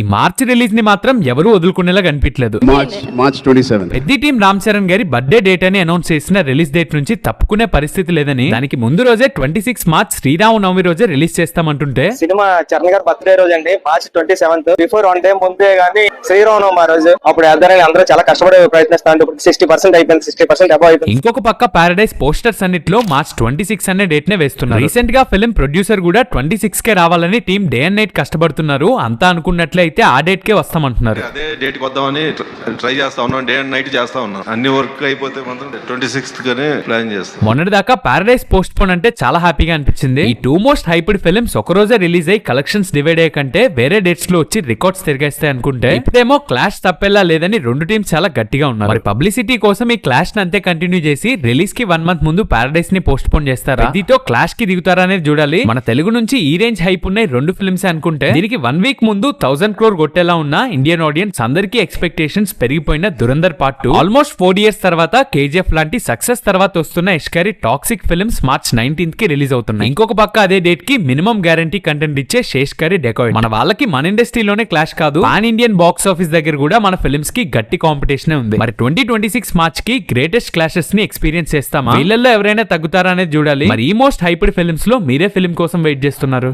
ఈ మార్చ్ రిలీజ్ని మాత్రం ఎవరూ వదులుకునేలా కనిపించలేదు. March, March 27th. పెద్ద టీం రామ్ చరణ్ గారి బర్త్డే డేట్ అని అనౌన్స్ చేసిన రిలీజ్ డేట్ నుంచి తప్పుకునే పరిస్థితి లేదని దానికి ముందు రోజే ట్వంటీ సిక్స్ మార్చ్ శ్రీరామనవమి రోజే రిలీజ్ చేస్తామంటుంటే సినిమా చరణ్ గారి బర్త్డే రోజు అండి March twenty seventh before one day ముందే గానీ శ్రీరామనవమి ఆ రోజు అప్పుడు అందరూ చాలా కష్టపడి ప్రయత్నిస్తాను సిక్స్టీ పర్సెంట్ అయిపోయింది సిక్స్టీ పర్సెంట్ అబౌవ్ అయిపోయింది. ఇంకొక పక్క పారడైస్ పోస్టర్స్ అన్నిట్లో మార్చ్ ట్వంటీ సిక్స్ అనే డేట్ నే వేస్తున్నారు. రీసెంట్గా ఫిల్మ్ ప్రొడ్యూసర్ కూడా ట్వంటీ సిక్స్ కే రావాలని టీం డే అండ్ నైట్ కష్టపడుతున్నారు. అంతా అనుకున్నట్లయితే ఆ డేట్ కే వస్తామంటున్నారు. అదే డేట్కి వద్దామని ట్రై చేస్తా ఉన్నాం. డే అండ్ నైట్ చేస్తా ఉన్నాం. అన్ని వర్క్ అయిపోతే మాత్రం ట్వంటీ సిక్స్త్ గానే ప్లాన్ చేస్తాం. మొన్నటిదాకా పారడైస్ పోస్ట్ పోన్ అంటే చాలా హ్యాపీగా అనిపించింది. ఈ టూ మోస్ట్ హైప్డ్ ఫిల్మ్స్ ఒక రోజే రిలీజ్ అయ్యి కలెక్షన్స్ డివైడ్ అయ్యే కంటే వేరే డేట్స్లో వచ్చి రికార్డ్స్ తిరిగేస్తాయి అనుకుంటే ఇప్పుడేమో క్లాష్ తప్పేలా లేదని రెండు టీమ్స్ చాలా గట్టిగా ఉన్నారు. మరి పబ్లిసిటీ కోసం ఈ క్లాష్ని అంతే కంటిన్యూ చేసి రిలీజ్కి వన్ మంత్ ముందు పారడైస్ని పోస్ట్ పోన్ చేస్తారా? దీంతో క్లాష్కి దిగుతారా అనేది చూడాలి. మన తెలుగు నుంచి ఈ రేంజ్ హైప్ ఉన్నాయి రెండు ఫిల్మ్స్ అనుకుంటే. దీనికి వన్ వీక్ ముందు థౌసండ్ క్రోర్ కొట్టేలా ఉన్న ఇండియన్ ఆడియన్స్ అందరికీ ఎక్స్పెక్టేషన్స్ పెరిగిపోయిన Dhurandhar part two almost four years తర్వాత కేజీఎఫ్ లాంటి సక్సెస్ తర్వాత వస్తున్న ఇష్కారి టాక్సిక్ ఫిల్మ్స్ మార్చ్ నైన్టీన్త్కి రిలీజ్ అవుతున్నాయి. ఇంకొక పక్క అదే డేట్కి మినిమం గ్యారంటీ కంటెంట్ ఇచ్చే శేష్కరి డెకాయిడ్ మన వాళ్ళకి మన ఇండస్ట్రీలోనే క్లాష్ కాదు పాన్ ఇండియన్ బాక్స్ ఆఫీస్ దగ్గర కూడా మన ఫిల్మ్స్కి గట్టి కాంపిటీషన్ ఉంది. మరి ట్వంటీ ట్వంటీ సిక్స్ మార్చ్కి గ్రేటెస్ట్ క్లాషెస్ని ఎక్స్పీరియన్స్ చేస్తామా? వీళ్ళల్లో ఎవరైనా తగ్గుతారా అనేది చూడాలి. మరి ఈ మోస్ట్ హైపర్ ఫిల్మ్స్లో మీరే ఫిల్మ్ కోసం వెయిట్ చేస్తున్నారు?